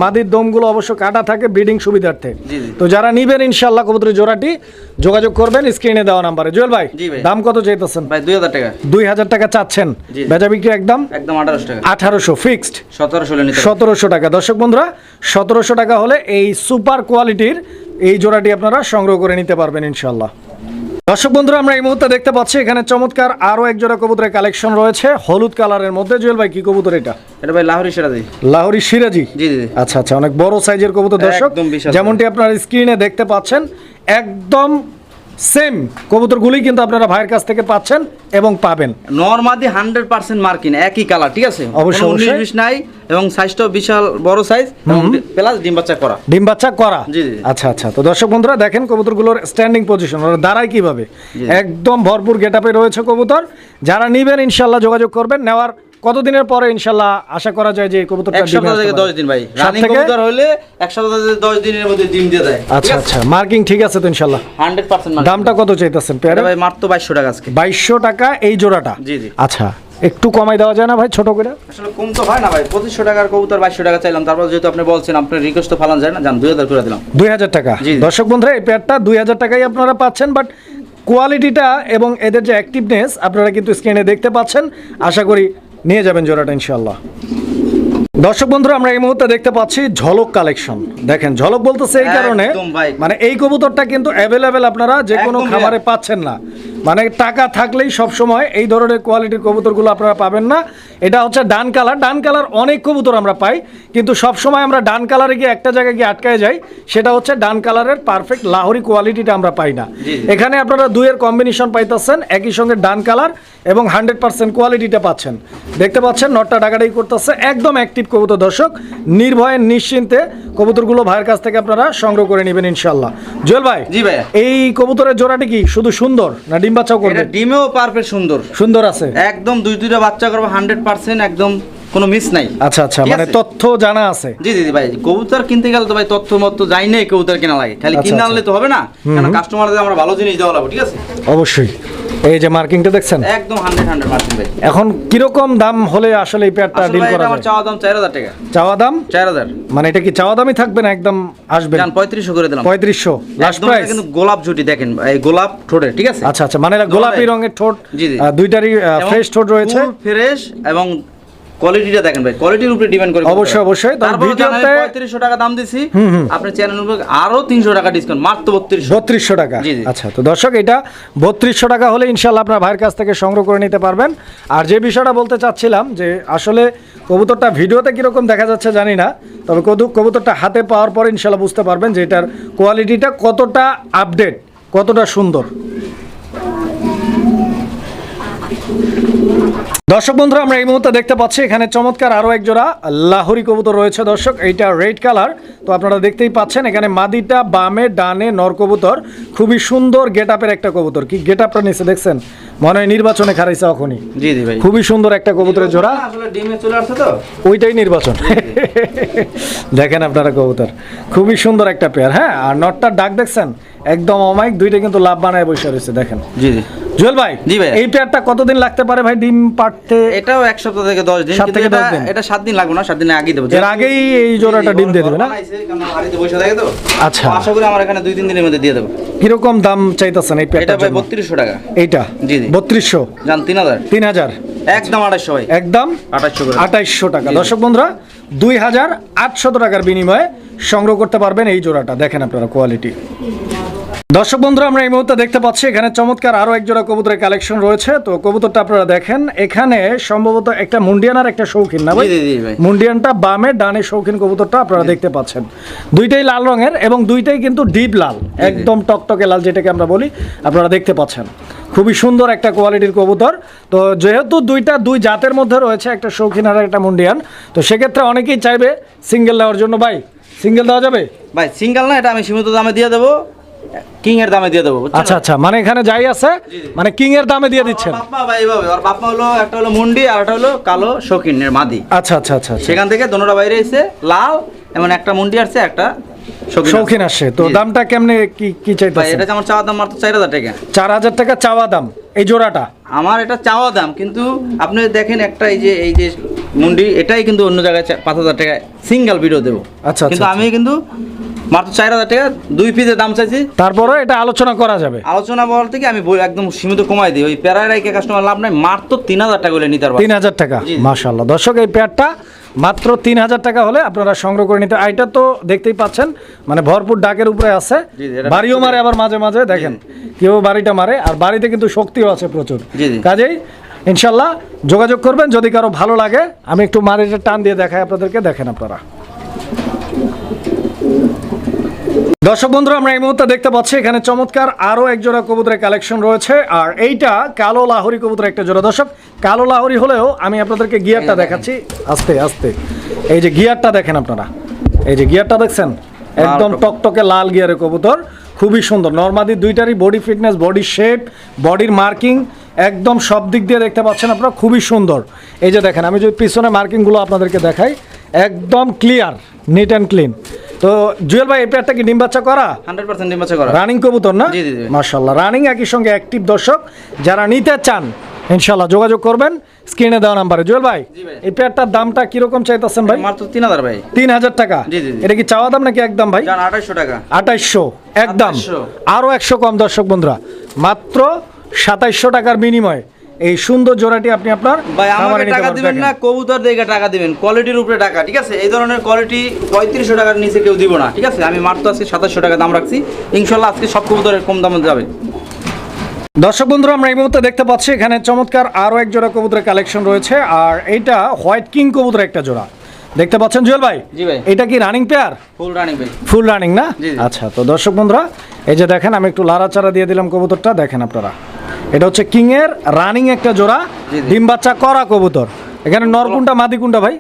মাদির দমগুলো অবশ্য কাটা থাকে ব্রিডিং সুবিধার্থে। তো যারা নিবেন ইনশাল্লাহ কবুতরের জোড়াটি যোগাযোগ করবেন স্ক্রিনে দেওয়া নাম্বারে। জুয়েল ভাই দাম কত চাইতেছেন? ভাই দুই হাজার টাকা। দুই হাজার টাকা চাচ্ছেন। বেচা বিক্রি একদম? একদম আঠারোশো টাকা। আঠারোশো ফিক্সড? সতেরোশো সতেরোশো টাকা। দর্শক বন্ধুরা সতেরোশো টাকা হলে এই সুপার কোয়ালিটির এই জোড়াটি আপনারা সংগ্রহ করে নিতে পারবেন ইনশাল্লাহ দর্শক বন্ধুরা আমরা এই মুহূর্তে দেখতে পাচ্ছি এখানে চমৎকার আরও এক জোড়া কবুতরের কালেকশন রয়েছে। হলুদ কালারের মধ্যে জুয়েল ভাই কি কবুতর এটা? এটা ভাই লাহোরি সিরাজি লাহোরি সিরাজি? জি জি। আচ্ছা আচ্ছা অনেক বড় সাইজের কবুতর দর্শক। যেমনটি আপনারা স্ক্রিনে দেখতে পাচ্ছেন একদম সেম কবুতরগুলি কিন্তু আপনারা ভাইয়ের কাছ থেকে পাচ্ছেন এবং পাবেন। নর্মাদি হান্ড্রেড পার্সেন্ট মার্কিন একই কালার ঠিক আছে? অবশ্যই, উনিশ। বিশ নাই এবং সাইজটাও বিশাল বড় সাইজ প্লাস ডিম বাচ্চা করা। ডিম বাচ্চা করা। জি, জি। আচ্ছা আচ্ছা। তো দর্শক বন্ধুরা দেখেন কবুতরগুলোর স্ট্যান্ডিং পজিশন ওরা দাঁড়ায় কীভাবে? একদম ভরপুর গেটআপে রয়েছে কবুতর। যারা নিবেন ইনশাল্লাহ যোগাযোগ করবেন। নেওয়ার কতদিনের পরে ইনশাল্লাহ আশা করা যায় যে কবুতরটা এক সপ্তাহ থেকে পারে? দশ দিন ভাই। রানিং কবুতর হলে এক সপ্তাহ থেকে দশ দিনের মধ্যে ডিম দিয়ে দেয়। আচ্ছা আচ্ছা। মার্কিং ঠিক আছে তো ইনশাল্লাহ? হান্ড্রেড পার্সেন্ট দামটা কত চাইতেছেন পেয়ারে? ভাই মাত্র বাইশশো টাকা আজকে। বাইশশো টাকা এই জোড়াটা? জি, জি। আচ্ছা একটু কমাই দেওয়া যায় না ভাই ছোট করে? আসলে কম তো হয় না ভাই। পঁচিশশো টাকার কবুতর বাইশশো টাকা চাইলাম। তারপর যেহেতু আপনি বলছেন আপনার রিকোয়েস্ট তো ফালান যায় না। যান দুই হাজার করে দিলাম। দুই হাজার টাকা। দর্শক বন্ধুরা এই পেয়ারটা দুই হাজার টাকাই আপনারা পাচ্ছেন বাট কোয়ালিটিটা এবং এদের যে অ্যাক্টিভনেস আপনারা কিন্তু স্ক্রিনে দেখতে পাচ্ছেন। আশা করি নিয়ে যাবেন জোড়াটা ইনশাল্লাহ দর্শক বন্ধুরা আমরা এই মুহূর্তে দেখতে পাচ্ছি ঝলক কালেকশন। দেখেন ঝলক বলতেছে এই কারণে মানে এই কবুতরটা কিন্তু অ্যাভেলেবেল আপনারা যে কোনো খাবারে খামারে পাচ্ছেন না। মানে টাকা থাকলেই সব সময় এই ধরনের কোয়ালিটির কবুতরগুলো আপনারা পাবেন না। এটা হচ্ছে ডান কালার। ডান কালার অনেক কবুতর আমরা পাই কিন্তু সব সময় আমরা ডান কালারে গিয়ে একটা জায়গায় গিয়ে আটকায় যাই সেটা হচ্ছে ডান কালারের পারফেক্ট লাহোরি কোয়ালিটিটা আমরা পাই না। এখানে আপনারা দুইয়ের কম্বিনেশন পাইতেছেন একই সঙ্গে ডান কালার এবং হান্ড্রেড পার্সেন্ট কোয়ালিটিটা পাচ্ছেন। দেখতে পাচ্ছেন নটটা ডাকাডাকি করতেছে একদম অ্যাক্টিভ কবুতর দর্শক। নির্ভয়ে নিশ্চিন্তে কবুতরগুলো ভাইয়ের কাছ থেকে আপনারা সংগ্রহ করে নেবেন ইনশাল্লাহ জুয়েল ভাই জি ভাইয়া। এই কবুতরের জোড়াটি কি শুধু সুন্দর না ডিম বাচ্চাও করবে? ডিমেও পারফেক্ট সুন্দর। সুন্দর আছে? একদম দুই দুইটা বাচ্চা করবে হান্ড্রেড পার্সেন্ট একদম কোনো মিস নাই। আচ্ছা আচ্ছা মানে তথ্য জানা আছে। জি জি জি ভাই কবুতর কিনতে গেলে তো ভাই তথ্য মত যাই নাই কবুতর কেনা লাগে। খালি আচ্ছা, কিনে আচ্ছা। আনলে তো হবে না। কারণ কাস্টমারদের আমরা ভালো জিনিস দেওয়া লাগবে ঠিক আছে? অবশ্যই। এই যে মার্কিংটা দেখছেন? একদম হান্ড্রেড হান্ড্রেড মার্কিং ভাই। এখন কীরকম দাম হলে আসলে এই পেয়ারটা ডিল করা আমার যায়? চাওয়া দাম চার হাজার টাকা। চাওয়া দাম? চার হাজার। মানে এটা কি চাওয়া দামই থাকবে না একদম আসবে? জান পঁয়ত্রিশশো করে দিলাম। পঁয়ত্রিশশো। লাস্ট প্রাইস কিন্তু গোলাপ জুটি দেখেন এই গোলাপ ঠোঁটে ঠিক আছে? আচ্ছা আচ্ছা মানে গোলাপি রঙের ঠোঁট জি, জি। দুইটারই ফ্রেশ ঠোঁট রয়েছে। ফ্রেশ এবং কোয়ালিটিটা দেখেন ভাই কোয়ালিটির উপরে ডিপেন্ড করে অবশ্যই, অবশ্যই। তারপর ভিডিওতে- পঁয়ত্রিশশো টাকা দাম দিছি। আপনার চ্যানেল উপর আরও তিনশো টাকা ডিসকাউন্ট মাত্র বত্রিশশো। বত্রিশশো টাকা। জি, জি। আচ্ছা তো দর্শক এটা বত্রিশশো টাকা হলে ইনশাল্লাহ আপনার ভাইয়ের কাছ থেকে সংগ্রহ করে নিতে পারবেন। আর যে বিষয়টা বলতে চাচ্ছিলাম যে আসলে কবুতরটা ভিডিওতে কীরকম দেখা যাচ্ছে জানি না তবে কদু- কবুতরটা হাতে পাওয়ার পর ইনশাল্লাহ বুঝতে পারবেন যে এটার কোয়ালিটিটা কতটা আপডেট কতটা সুন্দর। দর্শক বন্ধু আমরা এই মুহূর্তে দেখতে পাচ্ছি, এখানে চমৎকার আরও এক জোড়া লাহরি কবুতর রয়েছে দর্শক, এইটা রেড কালার। তো আপনারা দেখতেই পাচ্ছেন, এখানে মাদিটা, বামে, ডানে নর কবুতর, খুবই সুন্দর গেট একটা কবুতর। কি গেট আপটা নিচে দেখছেন? মনে হয় নির্বাচনে খারাইছে এখনই। জি জি ভাই। খুবই সুন্দর একটা কবুতরের জোড়া। আসলে ডিমে চলে আসছে তো? ওইটাই নির্বাচন। দেখেন আপনারা কবুতর। খুবই সুন্দর একটা পেয়ার হ্যাঁ? আর নটটার ডাক দেখছেন? একদম অমাইক দুইটা কিন্তু লাভ বানায় বসে রয়েছে দেখেন। জি জি। জুয়েল ভাই জি ভাই। এই পেয়ারটা কতদিন লাগতে পারে ভাই ডিম পাড়তে? এটাও এক সপ্তাহ থেকে দশ দিন সাত থেকে দশ দিন। এটা সাত দিন লাগবে না সাত দিন আগে দেবো। এর আগেই এই জোড়াটা ডিম দিয়ে দেবে না? বাড়িতে বসে থাকে তো। আচ্ছা। আশা করি আমার এখানে দুই তিন দিনের মধ্যে দিয়ে দেবো। কীরকম দাম চাইতেছেন এই এটা পেয়ারটার ভাই বত্রিশশো টাকা। এইটা? জি, জি। বত্রিশশো। তিন হাজার। তিন হাজার। একদম আড়াইশো ভাই। একদম আঠাশশো করে। আঠাইশশো টাকা। দর্শক বন্ধুরা দুই হাজার আটশত টাকার বিনিময়ে সংগ্রহ করতে পারবেন এই জোড়াটা। দেখেন আপনারা কোয়ালিটি দর্শক বন্ধুরা আমরা এই মুহূর্তে দেখতে পাচ্ছি এখানে চমৎকার আরও এক জোড়া কবুতরের কালেকশন রয়েছে। তো কবুতরটা আপনারা দেখেন এখানে সম্ভবত একটা মুন্ডিয়ান আর একটা শৌখিন না ভাই। মুন্ডিয়ানটা বামে ডানে শৌখিন কবুতরটা আপনারা দেখতে পাচ্ছেন। দুইটাই লাল রঙের এবং দুইটাই কিন্তু ডিপ লাল একদম টকটকে লাল যেটাকে আমরা বলি আপনারা দেখতে পাচ্ছেন। খুবই সুন্দর একটা কোয়ালিটির কবুতর। তো যেহেতু দুইটা দুই জাতের মধ্যে রয়েছে একটা শৌখিন আর একটা মুন্ডিয়ান তো সেক্ষেত্রে অনেকেই চাইবে সিঙ্গেল দেওয়ার জন্য। ভাই সিঙ্গেল দেওয়া যাবে? ভাই সিঙ্গেল না এটা আমি সীমিত দামে দিয়ে দেবো। কিং এর দামে দিয়ে দেবো আচ্ছা আচ্ছা মানে এখানে যাই আছে মানে কিং এর দামে দিয়ে দিচ্ছেন। ওর ভাই এইভাবে ওর বাপ হলো একটা হলো মুন্ডি আর একটা হলো কালো শৌখিনের মাদি। আচ্ছা আচ্ছা আচ্ছা আচ্ছা। সেখান থেকে দোনোটা বাইরে এসে লাল এমন একটা মুন্ডি আসছে একটা শৌখিন আসছে তো দামটা কেমনে কি কি ভাই এটা আমার চাওয়া দাম মাত্র চার হাজার টাকা। চার হাজার টাকা চাওয়া দাম এই জোড়াটা? আমার এটা চাওয়া দাম কিন্তু আপনি দেখেন একটা এই যে এই যে মুন্ডি এটাই কিন্তু অন্য জায়গায় পাঁচ হাজার টাকা সিঙ্গেল ভিডিও দেবো। আচ্ছা, কিন্তু আচ্ছা। আমি কিন্তু মাত্র চার হাজার টাকা দুই পিসের দাম চাইছি। তারপরে এটা আলোচনা করা যাবে। আলোচনা বলতে কি আমি একদম সীমিত কমাই দিই। ওই প্যারায় রেখে কাস্টমার লাভ নাই মাত্র তিন হাজার টাকা করে নিতে পারব। তিন হাজার টাকা জি। মাশাল্লাহ দর্শক এই পেয়ারটা মাত্র তিন হাজার টাকা হলে আপনারা সংগ্রহ করে নিতে এটা তো দেখতেই পাচ্ছেন মানে ভরপুর ডাকের উপরে আছে। বাড়িও মারে আবার মাঝে মাঝে দেখেন কেউ বাড়িটা মারে আর বাড়িতে কিন্তু শক্তিও আছে প্রচুর। কাজেই ইনশাল্লাহ যোগাযোগ করবেন যদি কারও ভালো লাগে আমি একটু মারিটা টান দিয়ে দেখাই আপনাদেরকে দেখেন আপনারা। দর্শক বন্ধুরা আমরা এই মুহূর্তে দেখতে পাচ্ছি এখানে চমৎকার আরও এক জোড়া কবুতরের কালেকশন রয়েছে। আর এইটা কালো লাহরি কবুতর একটা জোড়া। দর্শক কালো লাহরি হলেও আমি আপনাদেরকে গিয়ারটা দেখাচ্ছি। আস্তে আস্তে। এই যে গিয়ারটা দেখেন আপনারা। এই যে গিয়ারটা দেখছেন? একদম টকটকে লাল গিয়ারের কবুতর। খুবই সুন্দর। নর্মাদি দুইটারই বডি ফিটনেস বডি শেপ বডির মার্কিং একদম সব দিক দিয়ে দেখতে পাচ্ছেন আপনারা। খুবই সুন্দর। এই যে দেখেন আমি যদি পিছনে মার্কিংগুলো আপনাদেরকে দেখাই একদম ক্লিয়ার নিট অ্যান্ড ক্লিন তো জুয়েল ভাই এই পেয়ারটা কি ডিম বাচ্চা করা? হান্ড্রেড পার্সেন্ট নির্বাচন করা। রানিং কবুতর না? জি। রানিং একই সঙ্গে অ্যাক্টিভ দর্শক। যারা নিতে চান ইনশাল্লাহ যোগাযোগ করবেন। স্ক্রিনে দেওয়া নাম্বারে। জুয়েল ভাই। এই পেয়ারটার দামটা কীরকম চাইতেছেন ভাই? মাত্র তিন হাজার ভাই। তিন হাজার টাকা। এটা কি চাওয়া দাম নাকি একদম ভাই? আঠাইশশো টাকা। আঠাইশশো একদম। 2700 আরও একশো কম দর্শক বন্ধুরা। মাত্র সাতাইশশো টাকার বিনিময়ে এই সুন্দর জোড়াটি আপনি আপনার ভাই আমাকে টাকা দিবেন না কবুতর দেখে টাকা দিবেন কোয়ালিটির উপরে টাকা ঠিক আছে? এই ধরনের কোয়ালিটি পঁয়ত্রিশশো টাকার নিচে কেউ দিব না ঠিক আছে? আমি মাত্র আজকে সাতাশশো টাকা দাম রাখছি। ইনশাল্লাহ আজকে সব কবুতরের কম দামে যাবে। দর্শক বন্ধুরা আমরা এই মুহূর্তে দেখতে পাচ্ছি এখানে চমৎকার আরও এক জোড়া কবুতরের কালেকশন রয়েছে আর এইটা হোয়াইট কিং কবুতরের একটা জোড়া। দেখতে পাচ্ছেন জুয়েল ভাই? জি ভাই। এটা কি রানিং পেয়ার ফুল রানিং ভাই। ফুল রানিং না। আচ্ছা তো দর্শক বন্ধুরা এই যে দেখেন আমি একটু লাড়াচাড়া দিয়ে দিলাম কবুতরটা দেখেন আপনারা। এটা হচ্ছে কিং এর রানিং একটা জোড়া। ডিম বাচ্চা করা কবুতর। এখানে নরকুন্টা মাদি কুন্টা ভাই?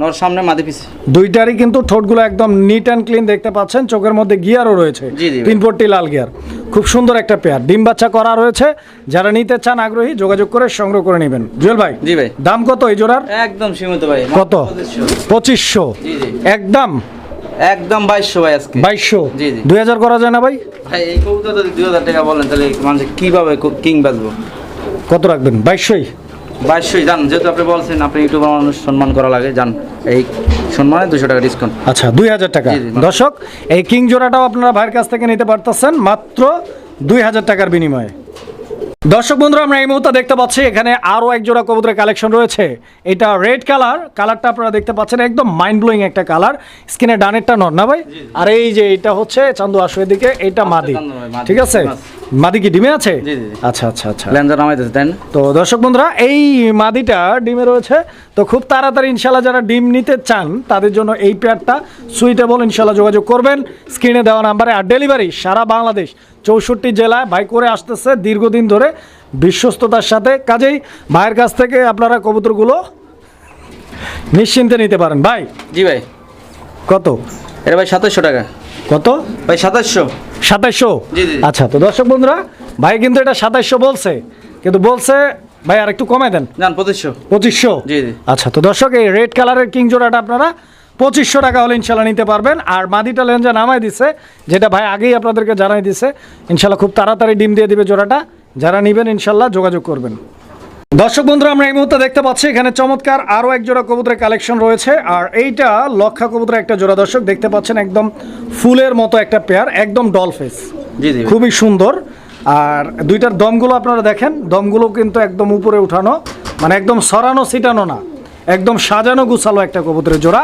নর সামনে মাদি পিছে। দুইটারই কিন্তু ঠোঁটগুলো একদম নিট অ্যান্ড ক্লিন দেখতে পাচ্ছেন। চোখের মধ্যে গিয়ারও রয়েছে। তিন পট্টি লাল গিয়ার খুব সুন্দর একটা পেয়ার ডিম বাচ্চা করা রয়েছে। যারা নিতে চান আগ্রহী যোগাযোগ করে সংগ্রহ করে নেবেন। জুয়েল ভাই জি ভাই। দাম কত এই জোড়ার? একদম সীমিত ভাই। কত? পঁচিশশো। একদম। একদম বাইশশো ভাই আজকে। বাইশশো? জি, জি। দুই হাজার করা যায় না ভাই? ভাই এই কবুতর যদি দুই হাজার টাকা বলেন তাহলে মানুষ কীভাবে কিং বাজবো কত রাখবেন? বাইশশোই? বাইশশোই জান যেহেতু আপনি বলছেন আপনি ইউটিউবার মানুষ সম্মান করা লাগে জান এই সম্মানে দুশো টাকা ডিসকাউন্ট আচ্ছা দুই হাজার টাকা। জি, জি। দর্শক এই কিং জোড়াটাও আপনারা ভাইয়ের কাছ থেকে নিতে পারতেছেন মাত্র দুই হাজার টাকার বিনিময়ে। দর্শক বন্ধুরা আমরা এই মুহূর্তে দেখতে পাচ্ছি এখানে আরও এক জোড়া কবুতরের কালেকশন রয়েছে। এটা রেড কালার কালারটা আপনারা দেখতে পাচ্ছেন একদম মাইন্ড ব্লোয়িং একটা কালার স্কিনে ডানেরটা নর না ভাই? আর এই যে এটা হচ্ছে চান্দু আসো এদিকে এটা মাদি। ভাই, মাদি। ঠিক আছে? মাদি কি ডিমে আছে? জি, জি, জি। আচ্ছা আচ্ছা আচ্ছা। ল্যান্সার নামাইতেছে তাই না? তো দর্শক বন্ধুরা এই মাদিটা ডিমে রয়েছে। তো খুব তাড়াতাড়ি ইনশাল্লাহ যারা ডিম নিতে চান তাদের জন্য এই পেয়ারটা সুইটেবল ইনশাল্লাহ যোগাযোগ করবেন। স্ক্রিনে দেওয়া নাম্বারে আর ডেলিভারি সারা বাংলাদেশ। চৌষট্টি জেলায় ভাই করে আসতেছে দীর্ঘদিন ধরে বিশ্বস্ততার সাথে। কাজেই ভাইয়ের কাছ থেকে আপনারা কবুতরগুলো নিশ্চিন্তে নিতে পারেন। ভাই জি ভাই। কত? এটা ভাই সাতাশশো টাকা। কত? ভাই সাতাশশো। জি। আচ্ছা তো দর্শক বন্ধুরা ভাই কিন্তু এটা সাতাইশশো বলছে। কিন্তু বলছে ভাই আর একটু কমায় দেন। জান পঁচিশশো। পঁচিশশো। আচ্ছা তো দর্শক এই রেড কালারের কিং জোড়াটা আপনারা পঁচিশশো টাকা হলে ইনশাল্লাহ নিতে পারবেন। আর মাদিটা লেঞ্জা নামাই দিছে যেটা ভাই আগেই আপনাদেরকে জানাই দিছে। ইনশাল্লাহ খুব তাড়াতাড়ি ডিম দিয়ে দিবে জোড়াটা। যারা নেবেন ইনশাল্লাহ যোগাযোগ করবেন। দর্শক বন্ধুরা আমরা এই মুহূর্তে দেখতে পাচ্ছি এখানে চমৎকার আরও এক জোড়া কবুতরের কালেকশন রয়েছে। আর এইটা লক্ষা কবুতরের একটা জোড়া দর্শক দেখতে পাচ্ছেন একদম ফুলের মতো একটা পেয়ার একদম ডলফেস জি জি। খুবই সুন্দর। আর দুইটার দমগুলো আপনারা দেখেন দমগুলো কিন্তু একদম উপরে উঠানো মানে একদম সরানো ছিটানো না। একদম সাজানো গুছালো একটা কবুতরের জোড়া।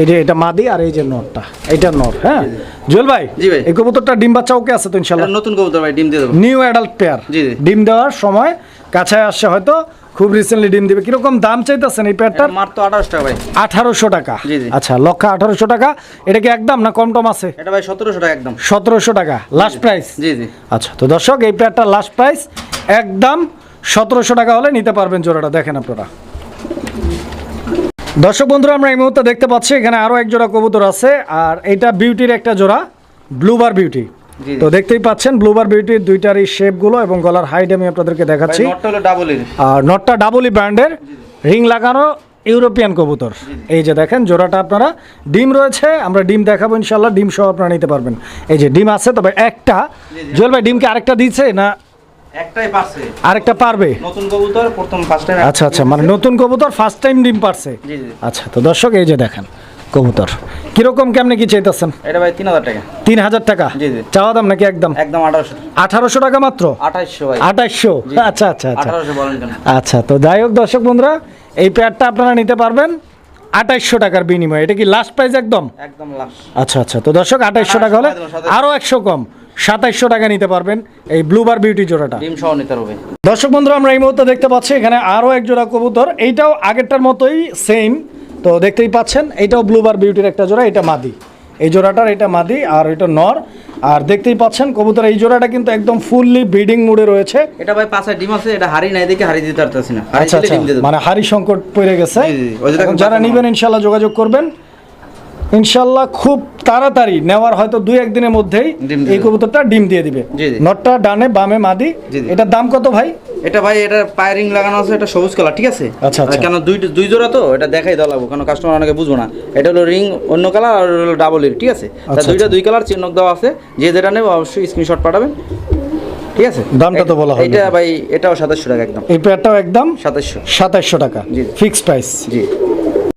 এই যে এটা মাদি আর এই যে নরটা এইটা নর হ্যাঁ? জুয়েল ভাই জি ভাই। এই কবুতরটা ডিম বাচ্চা ওকে আছে তো ইনশাল্লাহ নতুন কবুতর ভাই ডিম দিয়ে দেবো। New adult pair. ডিম দেওয়ার সময় কাছে আসছে হয়তো খুব রিসেন্টলি ডিম দিবে। কীরকম দাম চাইতেছেন এই পেয়ারটার মার তো আঠারোশো টাকা ভাই। আঠারোশো টাকা। জি, জি। আচ্ছা লক্ষ আঠারোশো টাকা। এটা কি একদম না কম টম আছে? এটা ভাই সতেরোশো টাকা একদম। সতেরোশো টাকা। লাস্ট প্রাইস জি জি। আচ্ছা তো দর্শক এই পেয়ারটার লাস্ট প্রাইস একদম সতেরোশো টাকা হলে নিতে পারবেন জোড়াটা। দেখেন আপনারা। দর্শক বন্ধুরা আমরা এই মুহূর্তে দেখতে পাচ্ছি এখানে আরও এক জোড়া কবুতর আছে আর এটা বিউটির একটা জোড়া ব্লুবার বিউটি। তো দেখতেই পাচ্ছেন ব্লুবার বিউটির দুইটার এই শেপগুলো এবং গলার হাইট আমি আপনাদেরকে দেখাচ্ছি। আর নটটা ডাবলি ব্র্যান্ডের রিং লাগানো ইউরোপিয়ান কবুতর। এই যে দেখেন জোড়াটা আপনারা ডিম রয়েছে আমরা ডিম দেখাবো ইনশাল্লাহ ডিম সহ আপনারা নিতে পারবেন। এই যে ডিম আছে তবে একটা। জুয়েল ভাই ডিমকে আরেকটা দিচ্ছে না একটাই পারছে। আরেকটা পারবে? নতুন কবুতর প্রথম ফার্স্ট টাইম আচ্ছা আচ্ছা মানে নতুন কবুতর ফার্স্ট টাইম ডিম পারছে? জি জি। আচ্ছা তো দর্শক এই যে দেখেন কবুতর। কীরকম কেমনে কি চাইতেছেন? এটা ভাই তিন হাজার টাকা। তিন হাজার টাকা? জি, জি। চাওয়া দাম নাকি একদম? একদম আঠারোশো আঠারোশো টাকা মাত্র? আচ্ছা আচ্ছা আচ্ছা। আচ্ছা তো যাই হোক দর্শক বন্ধুরা এই প্যাডটা আপনারা নিতে পারবেন আঠাইশশো টাকার বিনিময়ে। এটা কি লাস্ট প্রাইস একদম? একদম লাস্ট আচ্ছা আচ্ছা তো দর্শক আঠাইশশো টাকা হলে আরও একশো কম। সাতাইশশো টাকা নিতে পারবেন এই ব্লুবার বিউটি জোড়াটা। ডিম সহ নিতে হবে। দর্শক বন্ধুরা আমরা এই মুহূর্তে দেখতে পাচ্ছি এখানে আরও এক জোড়া কবুতর। এইটাও আগেরটার মতোই সেম তো দেখতেই পাচ্ছেন এইটাও ব্লুবার বিউটির একটা জোড়া এটা মাদি। এই জোড়াটার এটা মাদি আর এটা নর। আর দেখতেই পাচ্ছেন কবুতর এই জোড়াটা কিন্তু একদম ফুললি ব্রিডিং মুডে রয়েছে। এটা ভাই পাঁচের ডিম আছে এটা হাড়ি নাই দেখে হাড়ি দিতে পারতেছি না। আচ্ছা আচ্ছা। মানে হাড়ি সংকট পড়ে গেছে। যারা নিবেন ইনশাল্লাহ যোগাযোগ করবেন। ইনশাল্লাহ খুব তাড়াতাড়ি নেওয়ার হয়তো দুই একদিনের মধ্যেই এই কবুতরটা ডিম দিয়ে দিবে। নটটা ডানে বামে মাদি। এটার দাম কত ভাই? এটা ভাই এটা পায়ারিং লাগানো আছে এটা সবুজ কালার ঠিক আছে? আচ্ছা, আচ্ছা। কেন দুই দুই জোড়া তো? এটা দেখাই দেওয়া লাগবো কারণ কাস্টমার অনেকে বুঝব না। এটা হলো রিং অন্য কালার আর হলো ডাবল এর ঠিক আছে? আচ্ছা, দুইটা আচ্ছা। দুই কালার চিহ্ন দেওয়া আছে। যে যেটা নেবে অবশ্যই স্ক্রিনশট পাঠাবেন। ঠিক আছে? দামটা তো বলা হয়নি। এটা ভাই এটাও সাতাশশো টাকা একদম। এই পেয়ারটাও একদম সাতাশশো। সাতাইশশো টাকা। জি। ফিক্সড প্রাইস জি।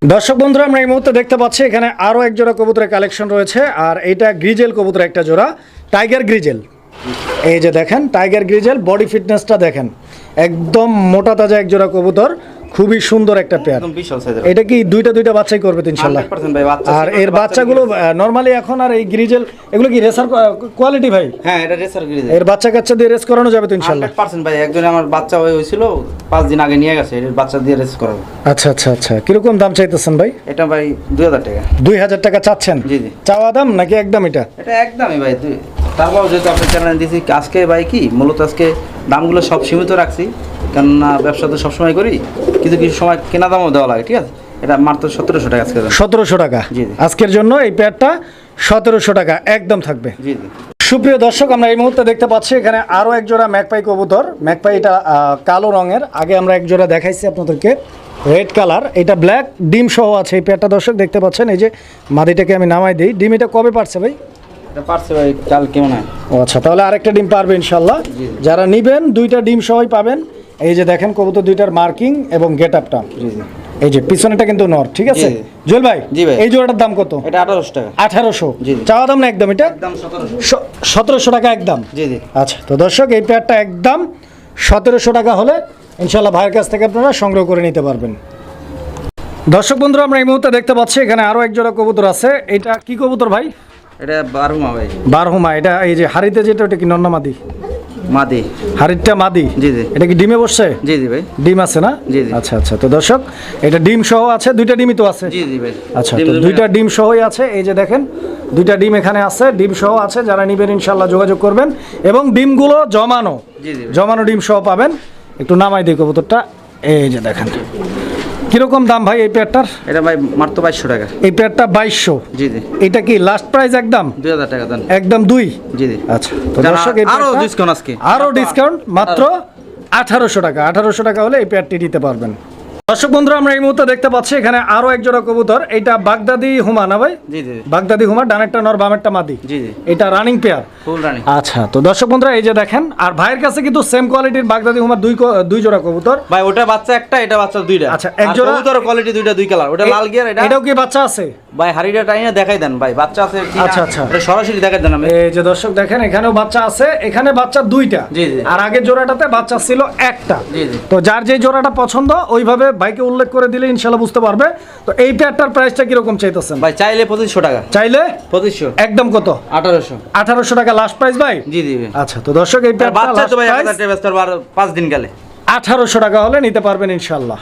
দর্শক বন্ধুরা, আমরা এই মুহূর্তে দেখতে পাচ্ছি এখানে আরও এক জোড়া কবুতরের কালেকশন রয়েছে, আর এটা গ্রিজেল কবুতর একটা জোড়া, টাইগার গ্রিজেল। এই যে দেখেন, টাইগার গ্রিজেল, বডি ফিটনেসটা দেখেন, একদম মোটা তাজা এক জোড়া কবুতর। খুবই সুন্দর একটা পেয়ার এটা কি দুইটা দুইটা বাচ্চাই করবে ইনশাল্লাহ? 100% আর এর বাচ্চাগুলো নর্মালি এখন আর এই গ্রিজেল এগুলো কি রেসার কোয়ালিটি ভাই? হ্যাঁ এটা রেসার গ্রিজ এর বাচ্চা কাচ্চা দিয়ে রেস করানো যাবে তো ইনশাল্লাহ? হান্ড্রেড পার্সেন্ট ভাই একজন আমার বাচ্চা হয়ে হয়েছিল পাঁচ দিন আগে নিয়ে গেছে এর বাচ্চা দিয়ে রেস করাবো। আচ্ছা আচ্ছা আচ্ছা। কীরকম দাম চাইতেছেন ভাই? এটা ভাই দুই হাজার টাকা। দুই হাজার টাকা চাচ্ছেন? জি, জি। চাওয়া দাম নাকি একদম এটা? এটা একদমই ভাই তারপর যেহেতু আপনার চ্যানেলে দিয়েছি আজকে ভাই কি মূলত আজকে দামগুলো সব সীমিত রাখছি কেননা ব্যবসা তো সবসময় করি কিন্তু কিছু সময় কেনা দামও দেওয়া লাগে ঠিক আছে? এটা মাত্র সতেরোশো টাকা আজকে সতেরোশো টাকা। আজকের জন্য এই প্যাডটা সতেরোশো টাকা একদম থাকবে। জি জি। সুপ্রিয় দর্শক আমরা এই মুহূর্তে দেখতে পাচ্ছি এখানে আরও এক জোড়া ম্যাকপাই কবুতর। ম্যাকপাই এটা কালো রঙের। আগে আমরা এক জোড়া দেখাইছি আপনাদেরকে। রেড কালার এটা ব্ল্যাক ডিম সহ আছে এই প্যাডটা দর্শক দেখতে পাচ্ছেন এই যে মাদিটাকে আমি নামাই দিই। ডিম এটা কবে পারছে ভাই? ও আচ্ছা তাহলে আরেকটা ডিম পারবে ইনশাল্লাহ। যারা নিবেন দুইটা ডিম সহই পাবেন। এই যে দেখেন কবুতর দুইটার মার্কিং এবং গেট আপটা এই যে পিছনেটা কিন্তু নর ঠিক আছে? জুয়েল ভাই এই জোড়াটার দাম কত? এটা আঠারোশো টাকা। চাওয়া দাম না একদম এটা? একদম সতেরোশো। টাকা একদম? জি জি। আচ্ছা তো দর্শক এই পেয়ারটা একদম সতেরোশো টাকা হলে ইনশাল্লাহ ভাইয়ের কাছ থেকে আপনারা সংগ্রহ করে নিতে পারবেন। দর্শক বন্ধুরা আমরা এই মুহূর্তে দেখতে পাচ্ছি এখানে আরও এক জোড়া কবুতর আছে। এটা কি কবুতর ভাই? এটা বারুমা ভাই। বারহুমা এটা এই যে হাড়িতে যেটা ওটা কি নন্নামাদি মাদি? হাড়িটা মাদি? জি, জি। এটা কি ডিমে বসছে? জি জি ভাই। ডিম আছে না? জি, জি। আচ্ছা আচ্ছা তো দর্শক এটা ডিম সহ আছে দুইটা ডিমই তো আছে। জি জি ভাই। আচ্ছা তো দুইটা ডিম সহই আছে এই যে দেখেন দুইটা ডিম এখানে আছে ডিম সহ আছে যারা নিবেন ইনশাল্লাহ যোগাযোগ করবেন এবং ডিমগুলো জমানো। জমানো ডিম সহ পাবেন। একটু নামাই দিই কবুতরটা এই যে দেখেন। কীরকম দাম ভাই এই পেয়ারটার? এটা ভাই মাত্র বাইশশো টাকা। এই পেয়ারটা বাইশশো। জি জি। এটা কি লাস্ট প্রাইস একদম? দুই হাজার টাকা দেন একদম দুই? জি জি। আচ্ছা তো দর্শক আরও ডিসকাউন্ট আজকে। আরও ডিসকাউন্ট মাত্র আঠারোশো টাকা। আঠারোশো টাকা হলে এই পেয়ারটি নিতে পারবেন। দর্শক বন্ধুরা আমরা এই মুহূর্তে দেখতে পাচ্ছি এখানে আরও এক জোড়া কবুতর। এটা বাগদাদি হুমা না ভাই? জি জি বাগদাদি হুমা ডানেরটা নর বামেরটা মাদি। জি জি। এটা রানিং পেয়ার ফুল রানি আচ্ছা তো দর্শক বন্ধুরা এই যে দেখেন আর ভাইয়ের কাছে কিন্তু সেম কোয়ালিটির বাগদাদি হুমার দুই দুই জোড়া কবুতর। ভাই ওটা বাচ্চা একটা এটা বাচ্চা দুইটা। আচ্ছা, এক জোড়া- কবুতর কোয়ালিটি দুইটা দুই কালার ওটা লাল গিয়ার এটা এটাও কি বাচ্চা আছে? ভাই হাড়িটা টাইনে দেখাই দেন ভাই বাচ্চা আছে আচ্ছা, আচ্ছা। এটা সরাসরি দেখাই দেন আমি। এই যে দর্শক দেখেন এখানেও বাচ্চা আছে এখানে বাচ্চা দুইটা। জি, জি। আর আগের জোড়াটাতে বাচ্চা ছিল একটা। জি, জি। তো যার যে জোড়াটা পছন্দ ওইভাবে বাইকে উল্লেখ করে দিলে ইনশাল্লাহ বুঝতে পারবে। তো এই পেয়ারটার প্রাইসটা কীরকম চাইতেছেন? ভাই চাইলে পঁচিশশো টাকা। চাইলে? পঁচিশশো। একদম কত? আঠারোশো। আঠারোশো টাকা লাস্ট প্রাইস ভাই? জি জি আচ্ছা তো দর্শক এই আর পাঁচ দিন গেলে। আঠারোশো টাকা হলে নিতে পারবেন ইনশাল্লাহ।